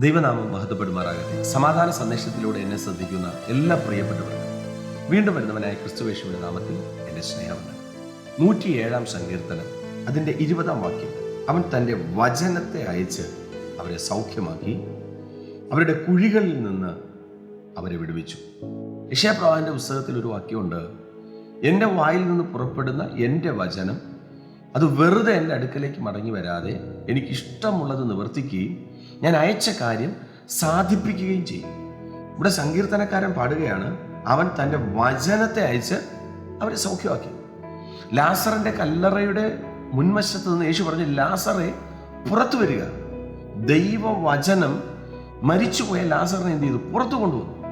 ദൈവനാമം മഹത്വപ്പെടുമാറാകട്ടെ. സമാധാന സന്ദേശത്തിലൂടെ എന്നെ ശ്രദ്ധിക്കുന്ന എല്ലാ പ്രിയപ്പെട്ടവർക്കും വീണ്ടും വരുന്നവനായ ക്രിസ്തുവേശുവിന്റെ നാമത്തിൽ എന്റെ സ്നേഹമുണ്ട് നൂറ്റിയേഴാം സങ്കീർത്തനം അതിന്റെ ഇരുപതാം വാക്യം. അവൻ തന്റെ വചനത്തെ അയച്ച് അവരെ സൗഖ്യമാക്കി അവരുടെ കുഴികളിൽ നിന്ന് അവരെ വിടുവിച്ചു. യശയപ്രവാഹന്റെ പുസ്തകത്തിൽ ഒരു വാക്യമുണ്ട് എന്റെ വായിൽ നിന്ന് പുറപ്പെടുന്ന എന്റെ വചനം അത് വെറുതെ എന്റെ അടുക്കലേക്ക് മടങ്ങി വരാതെ എനിക്കിഷ്ടമുള്ളത് നിവർത്തിക്കുകയും ഞാൻ അയച്ച കാര്യം സാധിപ്പിക്കുകയും ചെയ്യും. ഇവിടെ സങ്കീർത്തനക്കാരൻ പാടുകയാണ് അവൻ തന്റെ വചനത്തെ അയച്ച് അവരെ സൗഖ്യമാക്കി. ലാസറിന്റെ കല്ലറയുടെ മുൻവശത്ത് നിന്ന് യേശു പറഞ്ഞു ലാസറെ പുറത്തു വരിക. ദൈവവചനം മരിച്ചുപോയ ലാസറിനെ എന്ത് ചെയ്തു? പുറത്തു കൊണ്ടുവന്നു.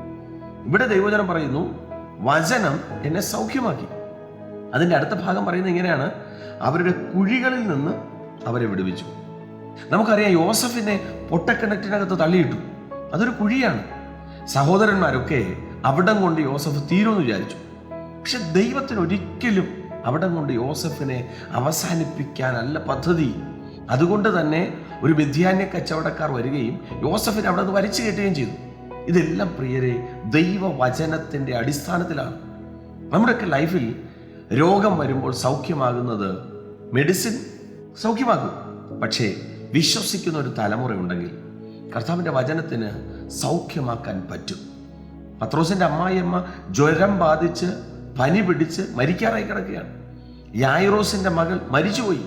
ഇവിടെ ദൈവവചനം പറയുന്നു വചനം എന്നെ സൗഖ്യമാക്കി. അതിന്റെ അടുത്ത ഭാഗം പറയുന്നത് ഇങ്ങനെയാണ് അവരുടെ കുഴികളിൽ നിന്ന് അവരെ വിടുവിച്ചു. നമുക്കറിയാം യോസഫിനെ പൊട്ടക്കിണറ്റിനകത്ത് തള്ളിയിട്ടു. അതൊരു കുഴിയാണ്. സഹോദരന്മാരൊക്കെ അവിടം കൊണ്ട് യോസഫ് തീരുമെന്ന് വിചാരിച്ചു. പക്ഷെ ദൈവത്തിന് ഒരിക്കലും അവിടം കൊണ്ട് യോസഫിനെ അവസാനിപ്പിക്കാനല്ല പദ്ധതി. അതുകൊണ്ട് തന്നെ ഒരു വിദ്യാന്യ കച്ചവടക്കാർ വരികയും യോസഫിനെ അവിടെ നിന്ന് വലിച്ചു കയറ്റുകയും ചെയ്തു. ഇതെല്ലാം പ്രിയരെ ദൈവവചനത്തിന്റെ അടിസ്ഥാനത്തിലാണ്. നമ്മുടെയൊക്കെ ലൈഫിൽ രോഗം വരുമ്പോൾ സൗഖ്യമാകുന്നത് മെഡിസിൻ സൗഖ്യമാകും പക്ഷേ വിശ്വസിക്കുന്ന ഒരു തലമുറ ഉണ്ടെങ്കിൽ കർത്താവിന്റെ വചനത്തിന് സൗഖ്യമാക്കാൻ പറ്റും. പത്രോസിന്റെ അമ്മായിയമ്മ ജ്വരം ബാധിച്ച് പനി പിടിച്ച് മരിക്കാറായി കിടക്കുകയാണ്. യായിറോസിന്റെ മകൾ മരിച്ചുപോയി.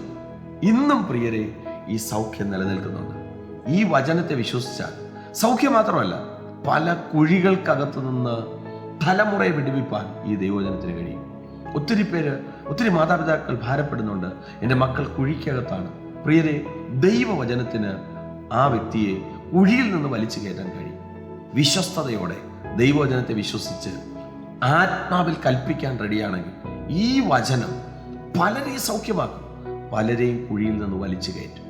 ഇന്നും പ്രിയരെ ഈ സൗഖ്യം നിലനിൽക്കുന്നുണ്ട്. ഈ വചനത്തെ വിശ്വസിച്ചാൽ സൗഖ്യം മാത്രമല്ല പല കുഴികൾക്കകത്തു നിന്ന് തലമുറയെ വിടുവിപ്പാൻ ഈ ദൈവവചനത്തിന് കഴിയും. ഒത്തിരി പേര് ഒത്തിരി മാതാപിതാക്കൾ ഭാരപ്പെടുന്നുണ്ട് എന്റെ മക്കൾ കുഴിക്കകത്താണ് പ്രിയരെ ദൈവവചനത്തിന് ആ വ്യക്തിയെ ഉഴിയിൽ നിന്ന് വലിച്ചു കയറ്റാൻ കഴിയും. വിശ്വസ്തയോടെ ദൈവവചനത്തെ വിശ്വസിച്ച് ആത്മാവിൽ കൽപ്പിക്കാൻ റെഡിയാണെങ്കിൽ ഈ വചനം പലരെയും സൗഖ്യമാക്കും. പലരെയും കുഴിയിൽ നിന്ന് വലിച്ചു കയറ്റും.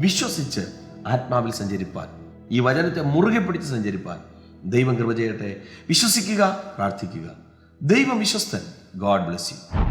വിശ്വസിച്ച് ആത്മാവിൽ സഞ്ചരിപ്പാൻ ഈ വചനത്തെ മുറുകെ പിടിച്ച് സഞ്ചരിപ്പാൻ ദൈവം കൃപ ചെയ്യട്ടെ. വിശ്വസിക്കുക പ്രാർത്ഥിക്കുക. ദൈവം വിശ്വസ്തൻ. God bless you.